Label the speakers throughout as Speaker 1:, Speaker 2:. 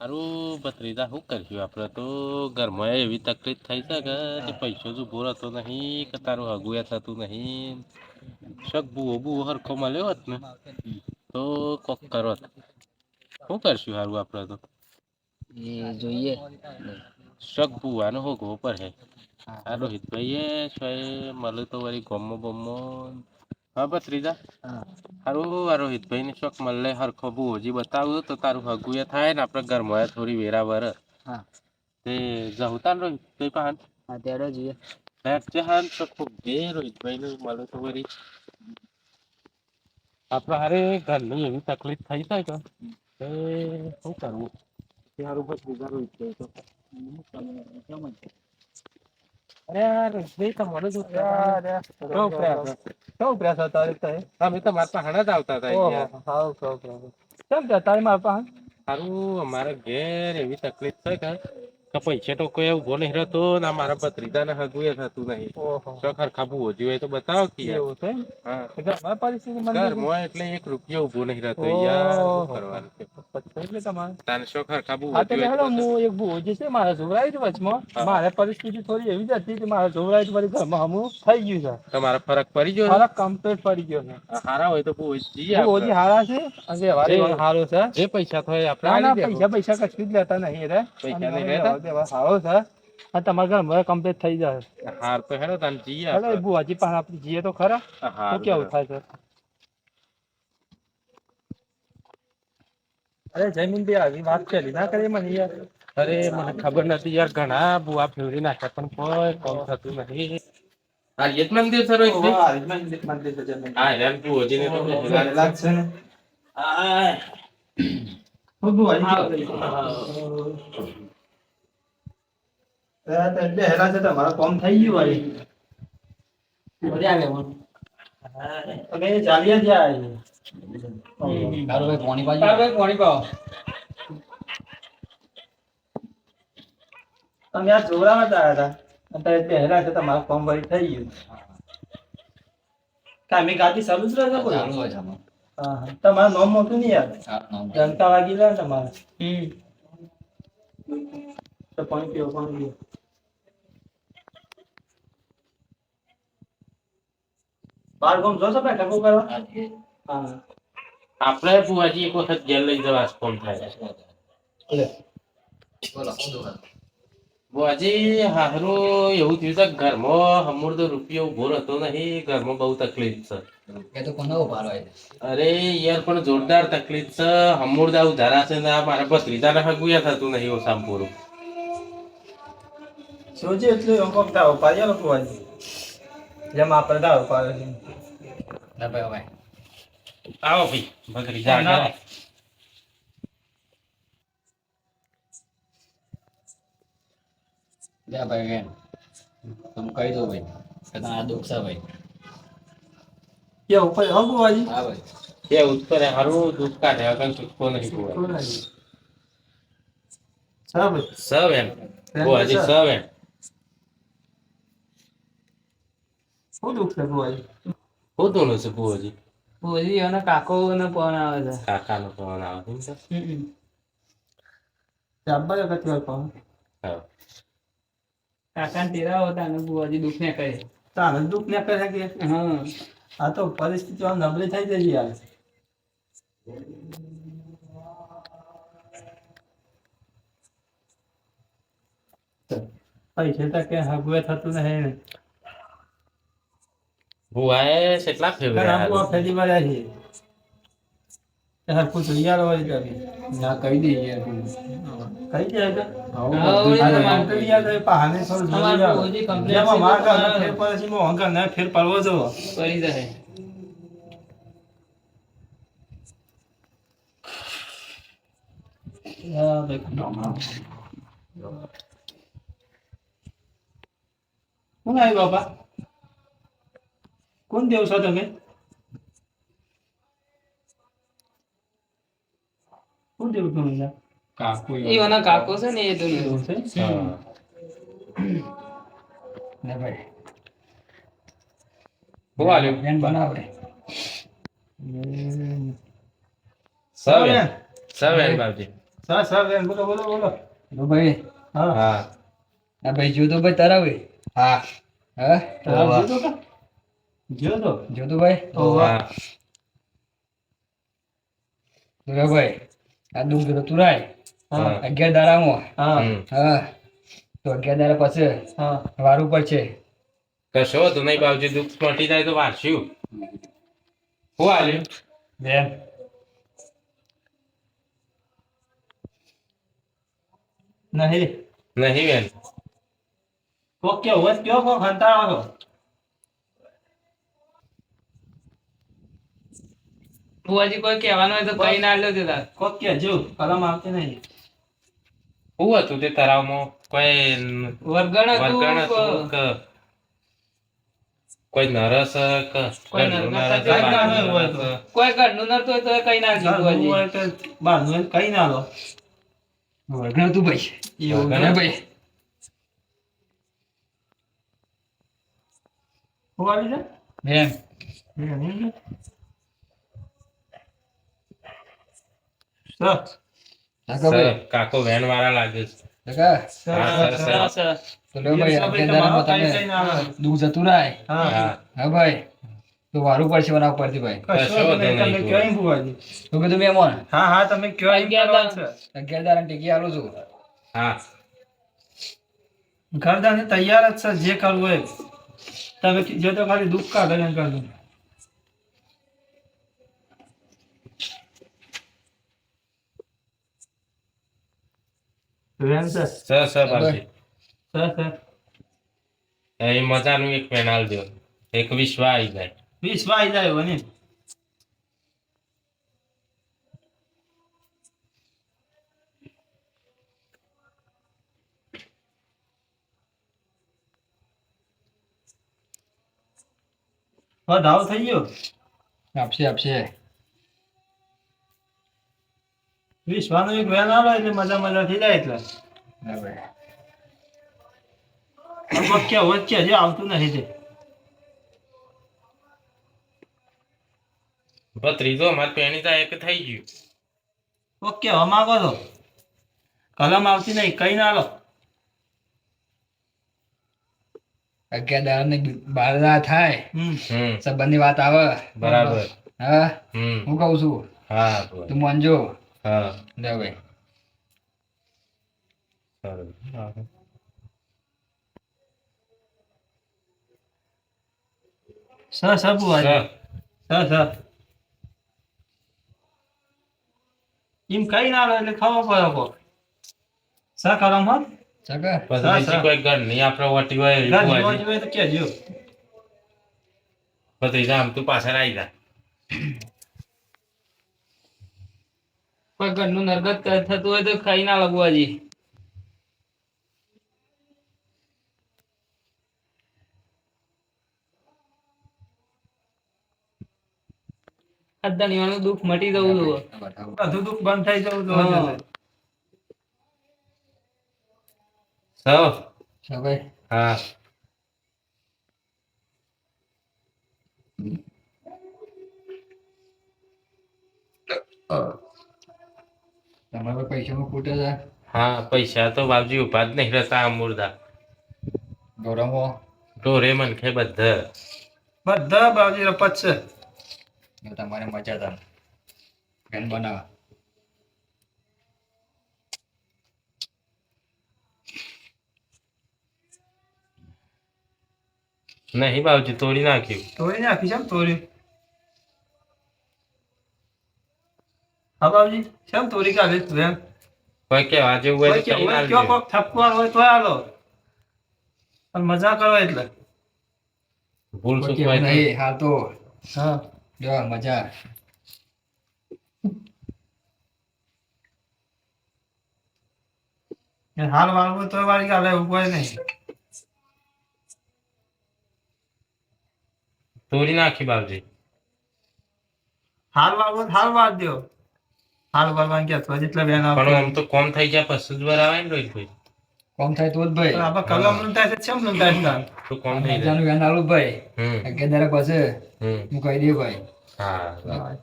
Speaker 1: હારું ભત્રીજા શું કરશું આપણે તો? ઘરમાં એવી તકલીફ થઈ છે કે પૈસો જો રહેતો નહીં કે તારું હગુએ થતું નહીં. શક બુઓ બુઓ હરખો મળ્યો હોત ને તો કોક કરત શું કરશું સારું આપણે તો?
Speaker 2: એ જોઈએ.
Speaker 1: શક બુવાનો હોગવો પર હે આ રોહિતભાઈએ મળ્યું મળે તો વળી ગોમો બોમો. હા ભત્રીજા?
Speaker 2: હા.
Speaker 1: હારું આ રોહિતભાઈને શોખ મળે હરખો બુઓજી બતાવું તો તારું હગું એ થાય ને આપણે ઘરમાં થોડી વેરા વર. તે જહુતા ને રોહિતભાઈ પાન
Speaker 2: હા ત્યારે જોઈએ
Speaker 1: હેટ હાન તો ખૂબ બે રોહિતભાઈને મળે તો વળી આપણે હારે ઘરની એવી તકલીફ થઈ થાય કે તે શું કરવું? તે હારું રોહિતભાઈ તો. અરે યાર રોહિતભાઈ તમારે જ કેવો પ્રયાસ
Speaker 3: કેવું પ્રયાસ હતા તારે તે?
Speaker 1: અમે તમારા પાસે હણા જ આવતા હતા
Speaker 3: હાવ, હાવ, હાવ. કેમ જતા મારા પાસે?
Speaker 1: સારું અમારા ઘેર એવી તકલીફ છે કે કે પૈસા તો કોઈ ઊભો નહીં રહેતો ના મારા મારા ભત્રીજાને હગું એ થતું નહીં.
Speaker 3: સખર
Speaker 1: ખાબું ખરખા હોય તો બતાવો કે
Speaker 3: એવું મને
Speaker 1: ઘરમાં એટલે એક રૂપિયો ઊભો નહીં રહેતો યાર
Speaker 3: તો
Speaker 1: તો
Speaker 3: મારે મારે પરિસ્થિતિ થોડી એવી જ હતી કે મારા જોવરાજ વળી ઘરમાં હમું થઈ ગયું છે.
Speaker 1: તમારે ફરક પડી ગયો
Speaker 3: ફરક કમ્પ્લીટ પડી ગયો છે.
Speaker 1: હારા હોય તો
Speaker 3: બહુ
Speaker 1: આપણે.
Speaker 3: હારા છે અને સારો છે.
Speaker 1: જે પૈસા થાય આપણે
Speaker 3: ના ના. પૈસા પૈસા કશું જ લેતા નહીં રે.
Speaker 1: પૈસા નહીં લેતા?
Speaker 3: વ્યવહાર વ્યવહાર સારો છે. અને તમારા ઘરમાં કમ્પ્લીટ થઈ જાય
Speaker 1: હાર તો હેડો તાને જઈએ
Speaker 3: હેડો એ
Speaker 1: આપણે.
Speaker 3: ભુવાજી પાસે આપણે જઈએ તો ખરા.
Speaker 1: હા,
Speaker 3: તો
Speaker 1: હારું
Speaker 3: કેવું
Speaker 1: હેડો.
Speaker 3: થાય છે અરે જયમીન ભાઈ આવી વાત કરી ના કરી મને યાર.
Speaker 1: અરે મને ખબર નથી યાર ઘણા બુઆ ફેવરી નાખ્યા પણ કોઈ કોમ થતું નહીં આ એક મંદિર છે રોહિતભાઈ? હા યાર ભુવોજીને તો હેરાન છે.
Speaker 3: તમારા કોમ થઈ ગયું વાળી તમે ચાલ્યા જાય
Speaker 2: તારું ભાઈ પોણી બાજુ
Speaker 3: તારે પાણી પાવો. તમે આ જોરામાં જ હતા. અત્યારે પહેલા છે તમારું કોમ વળી થઈ ગયું. કામી ગાતી ચાલુ જ રહે છે કોઈ?
Speaker 2: ચાલુ હોય આમાં.
Speaker 3: હા હા. તમારું નામ મોટું નહીં યાર. જનતા વાગી લે ને તમારે. તો પાણી પીવો પાણી પીવો બાર ગામ જો છો બેઠકો કરવા?
Speaker 2: હા,
Speaker 1: આપણે ફુવાજી એક વખત જેલ લઈ જવા ફોન થાય.
Speaker 2: બોલો
Speaker 1: બુઆજી હારું એવું થયું છે ઘરમાં ઘરમાં હમુરદો રૂપિયો ઊભો રહેતો નહીં ઘરમાં બહુ તકલીફ છે.
Speaker 2: એ તો કોનો ઊભા
Speaker 1: અરે યાર પણ જોરદાર તકલીફ છે. હમુરદા ઉધારા છે ને આ મારા ભત્રીજાને હગુયા થતું નહીં ઓછામાં પૂરું.
Speaker 3: સોજે એટલે અંકો તાવ પાડ્યા લોકો હોય જેમ આપણે તાવ પાડે છે.
Speaker 2: ભાઈ, ભાઈ.
Speaker 1: આવો ભાઈ ભત્રીજા
Speaker 3: જાય
Speaker 1: આગળ.
Speaker 2: ભાઈ, બેન. તમે કહી દો ભાઈ. કે આ દુઃખ છે ભાઈ.
Speaker 3: કે ઉપર હગું વાજી
Speaker 2: હા ભાઈ.
Speaker 1: એ ઉત્તરે હારું દુઃખ કાઢે અગર ચૂકવો નહીં
Speaker 3: સબ
Speaker 1: સવ એમ બુઆજી સવ એમ
Speaker 3: શું દુઃખ છે ભુવાજી?
Speaker 1: બહુ ધોનું છે ભુવાજી?
Speaker 3: ભુવાજી અને કાકો નો ફોન આવે છે.
Speaker 1: કાકાનો ફોન આવે છે એમ છે?
Speaker 3: ચાબા વાર પણ કાકા ને તેરા હોતા અને ભુવાજી દુઃખ ને કહે તારે દુઃખ ને કહે કે? હા. આ તો પરિસ્થિતિ આમ નબળી થઈ જઈ યાર પૈસે તો કે હગવે થતું નહીં
Speaker 1: બુઆએ કેટલા ફેવરે
Speaker 3: ફેરી વળ્યા છે. હોય ત્યારે
Speaker 2: ના કહી
Speaker 3: જાય તો યાર યાર. ફેર પડવો જો
Speaker 2: કરી
Speaker 3: કોણ દેવ છો તમે? કોણ દેવ તમે
Speaker 1: કાકુ
Speaker 2: કાકો છે ને એ તો
Speaker 3: છે?
Speaker 1: હા.
Speaker 2: ને ભાઈ.
Speaker 1: હું
Speaker 2: બેન બનાવડે.
Speaker 1: સવ એમ. સવ એમ બાપજી.
Speaker 3: સર બોલો બોલો બોલો.
Speaker 2: તો
Speaker 3: હા.
Speaker 1: હા.
Speaker 2: આ ભાઈ જો તો ભાઈ. તરાવે
Speaker 1: હા.
Speaker 2: હા?
Speaker 3: તારા જોયો તો કે? જોયો તો
Speaker 2: જો તો ભાઈ આ ડુંગર તો તુરાય
Speaker 3: હા.
Speaker 2: અગિયાર દાડામાં
Speaker 3: હા.
Speaker 2: હા. તો અગિયાર દાડા પછી
Speaker 3: હા.
Speaker 2: વારું પર છે.
Speaker 1: કશો વાંધો નહીં બાપજી દુઃખ મટી જાય તો વાંચ્યું હું હાલ્યું?
Speaker 3: બેન. નહીં.
Speaker 1: નહીં બેન.
Speaker 3: કોક કે હોત કયો કોક હંતાડો
Speaker 4: બુઆજી કોઈ કહેવાનું હોય તો કઈ ના લ્યો તે
Speaker 3: કોક કે જો કલમ આવતી નહીં.
Speaker 1: હું હતું તે તરાવમાં કોઈ
Speaker 4: વર્ગણ હતું
Speaker 1: કોઈ નરસ
Speaker 4: કોઈ
Speaker 1: ઘરનું
Speaker 4: નતું હોય તો? કઈ ના
Speaker 3: હોય બહારનું કઈ ના લો.
Speaker 2: વર્ગણ તું ભાઈ.
Speaker 3: એવું
Speaker 2: ભાઈ.
Speaker 3: હું આવી છે?
Speaker 2: બેન કાકા
Speaker 1: વેન વાળા લાગે છે.
Speaker 2: દુઃખ જતું રાય.
Speaker 3: હા.
Speaker 2: ભાઈ. તો વારું પડશે બનાવ પડતી ભાઈ. તો કીધું
Speaker 3: હા હા તમે કયો
Speaker 4: અગિયાર
Speaker 2: ટીકી આલું છું.
Speaker 1: હા.
Speaker 3: ઘરદાની તૈયાર જ છે જે કરવું હોય. તમે જો તો ખાલી દુઃખ કાઢે ને કરજો sir
Speaker 1: sir sir
Speaker 3: sir sir
Speaker 1: એ મજાનું એક પેન આલ દો એક વિશ્વ આવી જાય.
Speaker 3: વીસ વાઈ જાય હા વધાવ થઈ ગયો?
Speaker 2: આપશે આપશે.
Speaker 3: વિશ્વાનું એક વેન આલો એટલે મજા મજા થઈ જાય એટલે. વચ્ચે વચ્ચે હજી આવતું નથી તે.
Speaker 1: ભત્રીજો મારે પેણી જાય એક થઈ ગયું.
Speaker 3: ઓકે હવે માગો છો? કલમ આવતી નહીં કઈ ના લો.
Speaker 2: અગિયાર દાડા ને બાર દાડા થાય. સંબંધની વાત આવે.
Speaker 1: બરાબર.
Speaker 2: હા?
Speaker 1: હમ.
Speaker 2: હું કઉ છું?
Speaker 1: હા
Speaker 2: તું માનજો.
Speaker 1: હા.
Speaker 2: ના ભાઈ.
Speaker 1: સારું. હા.
Speaker 3: એમ કઈ ના આવે એટલે ખાવા પડે કો
Speaker 2: સગા
Speaker 1: પછી. કોઈ નહીં આપણે વટી હોય
Speaker 3: તો કહેજો
Speaker 1: પછી આમ તું પાછળ આવી જા
Speaker 4: કોઈ ઘરનું નરગત થતું હોય તો ખાઈ ના લો બુઆજી આ દુઃખ મટી જવું જોઈએ.
Speaker 3: બધું દુઃખ બંધ થઈ જવું જોઈએ.
Speaker 1: સૌ.
Speaker 2: સગા
Speaker 1: હા.
Speaker 2: તમારે પૈસામાં ખૂટે છે?
Speaker 1: હા પૈસા તો બાપજી ઊભા જ નહીં રહેતા આ મુર્દા
Speaker 2: ગૌરવમાં
Speaker 1: ઢોરે મનખે બધા.
Speaker 3: બધા બાવજી રપત છે.
Speaker 2: તમારે મજા હતા પેન બનાવ.
Speaker 1: નહીં બાપજી તોડી નાખ્યું.
Speaker 3: તોડી નાખી છે તોડી. હા બાબજી કેમ તોડી કાઢી તું એમ?
Speaker 1: કોઈ કહેવા જેવું હોય તો
Speaker 3: કે
Speaker 1: કઈ
Speaker 3: કયો કોક ઠપકવાર હોય તો આલો પણ મજા કરો એટલે.
Speaker 1: ભૂલ
Speaker 2: કોઈ
Speaker 1: ચૂક હોય તો
Speaker 2: નહીં હાલ તો.
Speaker 3: હા.
Speaker 2: જો મજા.
Speaker 3: હાલ વાળવું તો વાળી કાલે એવું કોઈ નહીં.
Speaker 1: તોડી નાખી બાપજી.
Speaker 3: હાલ વાળવું તો હાલ વાળ દ્યો. હાલ ભરવાન કે અથવા જેટલા બેન આવે
Speaker 1: આમ તો કોમ થઈ ગયા પછી જ ભરાવે ને રોહિત ભાઈ.
Speaker 2: કોમ થાય તો જ ભાઈ.
Speaker 3: આપણે કલમનું છે છમનું થાય
Speaker 1: તો કોમ થઈ જાય.
Speaker 2: વેન આલુ ભાઈ. કે દરેક
Speaker 1: પાસે
Speaker 2: હું કહી દે ભાઈ.
Speaker 1: હા.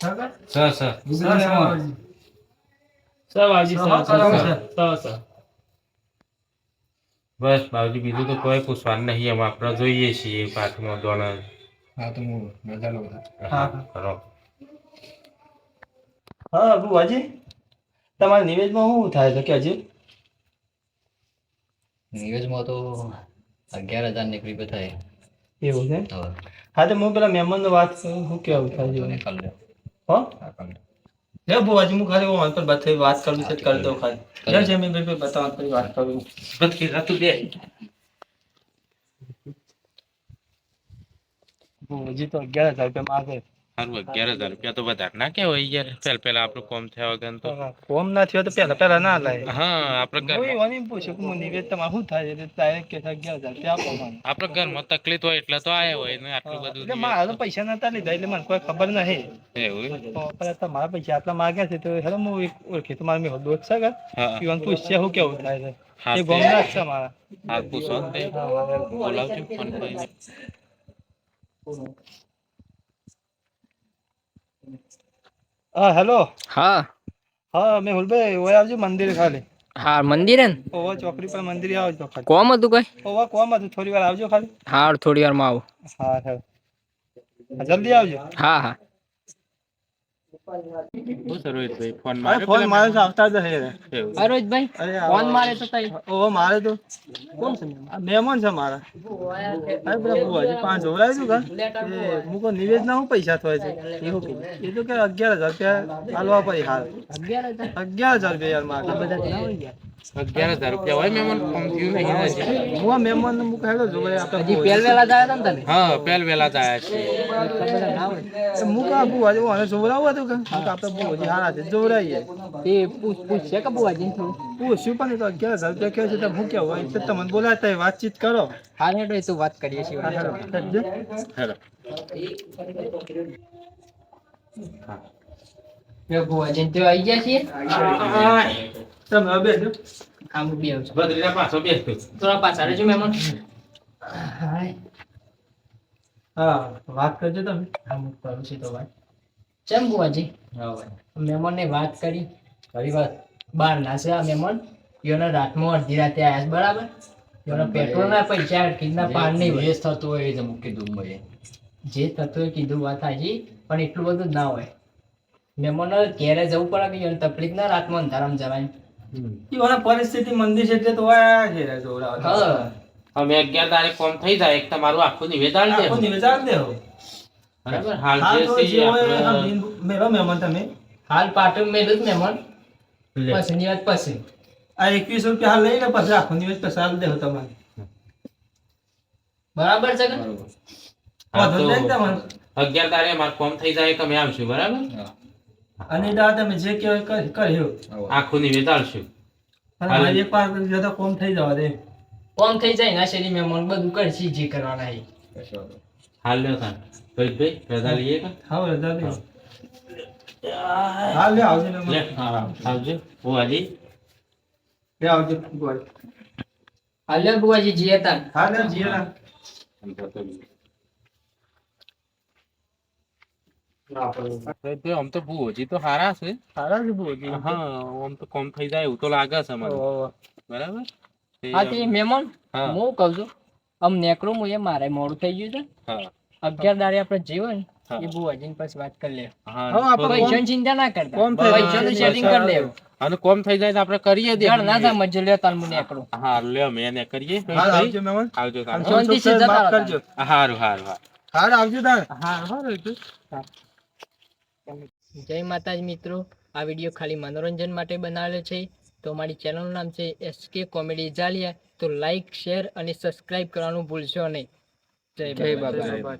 Speaker 3: Sir sir
Speaker 4: sir.
Speaker 3: Sir
Speaker 4: sir
Speaker 3: sir.
Speaker 4: Sir sir.
Speaker 1: બસ બાબુજી બીજું તો કોઈ પૂછવાનું નહીં. અમે આપણે જોઈએ છીએ પાઠમાં દોણા
Speaker 2: હા તો હું
Speaker 3: હા.
Speaker 1: કરો
Speaker 3: હા બુવાજી તમારા નિવેદમાં શું થાય છે? કે હજી
Speaker 2: નિવેદમાં તો અગિયાર હજાર નીકળી બતાય
Speaker 3: એવું છે? હા. તો હું પેલા મહેમાન વાત કરું શું કેવું થાય છે. હો?
Speaker 2: લો.
Speaker 3: બુવાજી હું ખાલી ઓન પર બતાવી વાત કરું છે કરતો ખાલી. લે જમીન ભાઈ બતાવવા કરી વાત કરું.
Speaker 1: બધી રાતું બે.
Speaker 3: બુવાજી તો અગિયાર હજાર રૂપિયા માગે.
Speaker 1: સારું અગિયાર હજાર રૂપિયા તો વધારે ના કહેવાય યાર. આપણું કોમ થયા વગર તો.
Speaker 3: કોમ ના થયો તો પેલા પેલા ના લાય.
Speaker 1: હા આપણે
Speaker 3: પૂછ્યું કે નિવેદ તમારે શું થાય? છે ડાયરેક્ટ કે અગિયાર હજાર રૂપિયા આપો
Speaker 1: આપણે ઘરમાં તકલીફ હોય એટલે તો આયા હોય ને આટલું બધું
Speaker 3: એટલે મારા તો. પૈસા નતા લીધા એટલે મને કોઈ ખબર નહીં.
Speaker 1: એવું
Speaker 3: પણ તમારા પૈસા આટલા માગ્યા છે તો હેલો હું ઓળખી તમારે મેં દોસ્ત છે કે પીવાનું પૂછશે શું કેવું થાય છે. એ મારા.
Speaker 1: હા પૂછો બોલાવજો ફોન કરીને.
Speaker 3: હા હેલો
Speaker 5: હા.
Speaker 3: હા મેહુલભાઈ ઓય આવજો મંદિર ખાલી.
Speaker 5: હા મંદિર હે
Speaker 3: ઓવા ચોકડી પર મંદિર આવજો ખાલી.
Speaker 5: કોમ હતું કઈ?
Speaker 3: ઓવા કોમ હતું થોડી વાર આવજો ખાલી.
Speaker 5: હા થોડી વારમાં આવું
Speaker 3: હા. હા જલ્દી આવજો.
Speaker 5: હા હા.
Speaker 1: ફોન
Speaker 3: મારે છે આવતા જ હે
Speaker 5: અરોજભાઈ ફોન મારે તો કઈ
Speaker 3: ઓવા મારે તો કોણ છે? મહેમાન છે મારા. અરે પેલા બુવાજી પાંચ જોવડાવી દઉં કા? એ મુકો નિવેદ હું પૈસા થાય છે? એવું કીધું. એ તો કે અગિયાર હજાર રૂપિયા હાલવા પડી હાલ.
Speaker 5: અગિયાર હજાર?
Speaker 3: અગિયાર હજાર રૂપિયા યાર મારે
Speaker 5: બધા તો ના હોય યાર.
Speaker 1: અગિયાર હજાર રૂપિયા હોય નહીં હજી.
Speaker 3: હું આપણે
Speaker 5: હજી પહેલ વેલા હતા ને
Speaker 1: હા પહેલ વેલા છે
Speaker 3: હતું કે આપણે બુવાજી હારા છે
Speaker 5: તે પૂછ પૂછ છે કે બુવાજી થોડું
Speaker 3: પૂછ્યું પણ તો અગિયાર હજાર રૂપિયા કહે છે તો હું કેવું હોય તો તમને બોલાતા હોય, વાતચીત કરો.
Speaker 5: હા હેડો એ તો વાત કરીએ છીએ.
Speaker 3: હેલો
Speaker 5: તો આવી ગયા છીએ.
Speaker 3: તમે હવે બેસો.
Speaker 5: આમ બી આવજો.
Speaker 1: બદ્રીના પાછો બેસતો
Speaker 5: થોડા પાછા રહેજો મહેમાન.
Speaker 3: હા વાત કરજો તમે.
Speaker 5: આમ કરું છું તો વાત. ચમ બુવાજી મહેમાનને વાત કરી. ઘણી વાત બાર ના છે આ મહેમાન. યોના રાતમાં અડધી રાતે આયા છે બરાબર? યોના પેટ્રોલ ના પૈસા કિડના પાર નહીં હોય.
Speaker 2: થતું હોય એ જ મૂકી દઉં ભાઈ
Speaker 5: જે થતું હોય કીધું વાત હાજી પણ એટલું બધું જ ના હોય. મહેમાનો ઘેરે જવું પડે કે તકલીફ ના રાતમાં અંધારામાં જવાની
Speaker 3: ઈવાના પરિસ્થિતિ મંદી છે એટલે તો આ છે રે જોવડાવવા.
Speaker 5: હા.
Speaker 1: અમે અગિયાર તારીખ ફોન થઈ જાય એક તમારું આખું નિવેદન દે.
Speaker 3: આખો ચાલ દેવો.
Speaker 1: બરાબર? હાલ એ
Speaker 3: મેલો મહેમાન તમે.
Speaker 5: હાલ પાટણ મેલું જ મહેમાન
Speaker 1: લે.
Speaker 5: પછી ની વાત પછી.
Speaker 3: આ એકવીસ રૂપિયા હાલ લઈને પછી આખો દિવસ પછી હાલ દેવો તમારે.
Speaker 5: બરાબર છે કે?
Speaker 1: હા તો અગિયાર તારીખે મારું ફોર્મ થઈ જાય કે અમે આવશું બરાબર
Speaker 3: અને દા તમે જે કહેવાય કરી કર્યું
Speaker 1: આખું નિવેદન આલશું
Speaker 3: અને એક વાર જો તો કોમ થઈ જવા દે.
Speaker 5: કોમ થઈ જાય ના શેરી મહેમાન બધું કરશી જે કરવાના હે
Speaker 1: હાલ લ્યો ભાઈ ભાઈ રજા લઈએ કે
Speaker 3: હા રજા દે હાલ લે આવજે ને
Speaker 1: લે હા આવજો. બુવાજી
Speaker 3: લે આવજો બોલ
Speaker 5: હાલ્યો બુવાજી જે હતા
Speaker 3: હા લે
Speaker 1: રોહિતભાઈ આમ તો તો છે.
Speaker 3: સારા છે બોજી
Speaker 1: હા આમ તો કોમ થઈ જાય એવું તો લાગે છે મને. બરાબર?
Speaker 5: હા તે મહેમાન
Speaker 1: હા.
Speaker 5: કહું છું આમ નેકરું હું એ મારે મોડું થઈ ગયું છે. અગિયાર દાડે આપણે જીવો એ બુવાજી પછી વાત કરી લે
Speaker 1: હા
Speaker 3: હા, આપણે
Speaker 5: ચિંતા ના કરતા.
Speaker 3: કોમ થઈ
Speaker 5: સેટિંગ કરી લેવું.
Speaker 1: અને કોમ થઈ જાય તો આપણે કરીએ દે.
Speaker 5: ના થાય લે તાર હું નેકરું
Speaker 1: હા લે મેં એને કરીએ.
Speaker 3: આવજો કરજો.
Speaker 1: હારું હારું હારું.
Speaker 3: આવજો તાર.
Speaker 1: હા હા. રોહિતભાઈ
Speaker 5: જય માતાજી મિત્રો. આ વીડિયો ખાલી મનોરંજન માટે બનાવેલો છે. તો મારી ચેનલનું નામ છે એસકે કોમેડી જાલિયા તો લાઈક શેર અને સબસ્ક્રાઇબ કરવાનું ભૂલશો નહીં. જય બાબા.